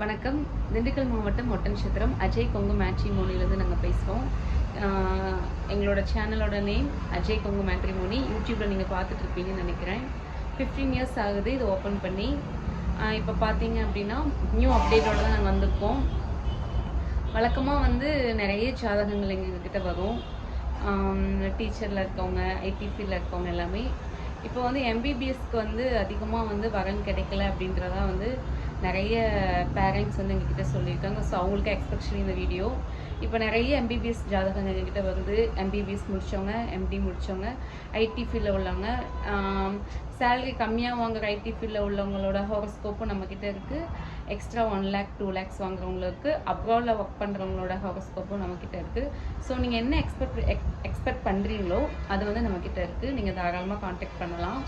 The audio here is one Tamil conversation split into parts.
வணக்கம். திண்டுக்கல் மாவட்டம் ஒட்டன்சத்திரம் அஜய் கொங்கு மேட்ரிமோனிலேருந்து நாங்கள் பேசுகிறோம் எங்களோட சேனலோட நேம் அஜய் கொங்கு மேட்ரிமோனி யூடியூப்பில் நீங்கள் பார்த்துட்ருப்பீங்கன்னு நினைக்கிறேன். ஃபிஃப்டீன் இயர்ஸ் ஆகுது. இது ஓப்பன் பண்ணி இப்போ பார்த்தீங்க அப்படின்னா நியூ அப்டேட்டோட தான் நாங்கள் வந்திருக்கோம். வழக்கமாக வந்து நிறைய ஜாதகங்கள் எங்ககிட்ட வரும். டீச்சரில் இருக்கவங்க ஐடி ஃபீல்டில் இருக்கவங்க எல்லாமே. இப்போ வந்து எம்பிபிஎஸ்க்கு வந்து அதிகமாக வந்து வரன் கிடைக்கல அப்படின்றதா வந்து நிறைய பேரண்ட்ஸ் வந்து எங்ககிட்ட சொல்லியிருக்காங்க. ஸோ அவங்களுக்கு எக்ஸ்பெக்ஷன் இந்த வீடியோ இப்போ நிறைய எம்பிபிஎஸ் ஜாதகங்கள் எங்ககிட்ட வருது எம்பிபிஎஸ் முடித்தவங்க எம்டி முடித்தவங்க ஐடி ஃபீல்டில் உள்ளவங்க சேலரி கம்மியாக வாங்குற ஐடி ஃபீல்டில் உள்ளவங்களோட ஹோரோஸ்கோப்பும் நம்மக்கிட்ட இருக்குது extra one lakh two lakhs வாங்குறவங்களுக்கு அப்ராடில் ஒர்க் பண்ணுறவங்களோட ஹோரோஸ்கோப்பும் நம்மக்கிட்ட இருக்குது ஸோ நீங்கள் என்ன எக்ஸ்பெக்ட் எக் எக்ஸ்பெக்ட் பண்ணுறீங்களோ அது வந்து நம்மக்கிட்ட இருக்குது நீங்கள் தாராளமாக காண்டாக்ட் பண்ணலாம்.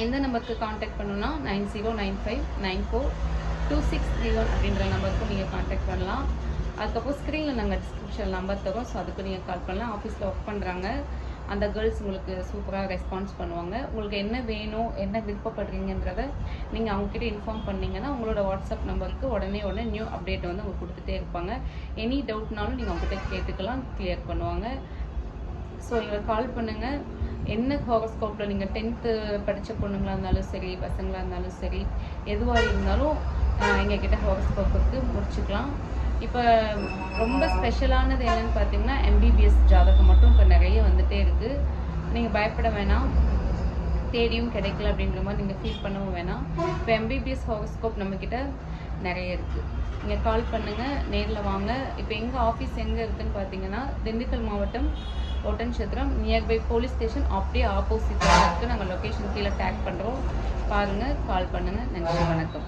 எந்த நம்பருக்கு காண்டாக்ட் பண்ணணும்னா nine zero nine five nine four two six three one அப்படின்ற நம்பருக்கு நீங்கள் காண்டாக்ட் பண்ணலாம். அதுக்கப்புறம் ஸ்க்ரீனில் நாங்கள் டிஸ்கிரிப்ஷன் நம்பர் தரோம். ஸோ அதுக்கு நீங்கள் கால் பண்ணலாம். ஆஃபீஸில் ஒர்க் பண்ணுறாங்க அந்த கேர்ள்ஸ் உங்களுக்கு சூப்பராக ரெஸ்பான்ஸ் பண்ணுவாங்க. உங்களுக்கு என்ன வேணும் என்ன விருப்பப்படுறீங்கன்றத நீங்கள் அவங்கக்கிட்ட இன்ஃபார்ம் பண்ணீங்கன்னா உங்களோட வாட்ஸ்அப் நம்பருக்கு உடனே உடனே நியூ அப்டேட் வந்து அவங்க கொடுத்துட்டே இருப்பாங்க. எனி டவுட்னாலும் நீங்கள் அவங்ககிட்ட கேட்டுக்கலாம் கிளியர் பண்ணுவாங்க. ஸோ எங்களுக்கு கால் பண்ணுங்கள் என்ன ஹாரோஸ்கோப்பில் நீங்கள் டென்த்து படித்த பொண்ணுங்களாக இருந்தாலும் சரி பசங்களாக இருந்தாலும் சரி எதுவாக இருந்தாலும் எங்ககிட்ட ஹாரோஸ்கோப் இருக்கு முடிச்சுக்கலாம். இப்போ ரொம்ப ஸ்பெஷலானது என்னென்னு பார்த்தீங்கன்னா எம்பிபிஎஸ் ஜாதகம் மட்டும் இப்போ நிறைய வந்துகிட்டே இருக்குது நீங்கள் பயப்பட வேணாம். தேடியும் கிடைக்கல அப்படின்ற மாதிரி நீங்கள் ஃபீல் பண்ணவும் வேணாம். இப்போ எம்பிபிஎஸ் ஹாரோஸ்கோப் நம்மக்கிட்ட நிறைய இருக்குது நீங்கள் கால் பண்ணுங்கள் நேரில் வாங்க. இப்போ எங்கள் ஆஃபீஸ் எங்கே இருக்குதுன்னு பார்த்தீங்கன்னா திண்டுக்கல் மாவட்டம் ஒட்டன்சத்திரம் நியர்பை போலீஸ் ஸ்டேஷன் அப்படியே ஆப்போசிட்டில் இருக்குது நாங்கள் லொக்கேஷன் கீழே டேக் பண்ணுறோம் பாருங்கள் கால் பண்ணுங்கள் நன்றி வணக்கம்.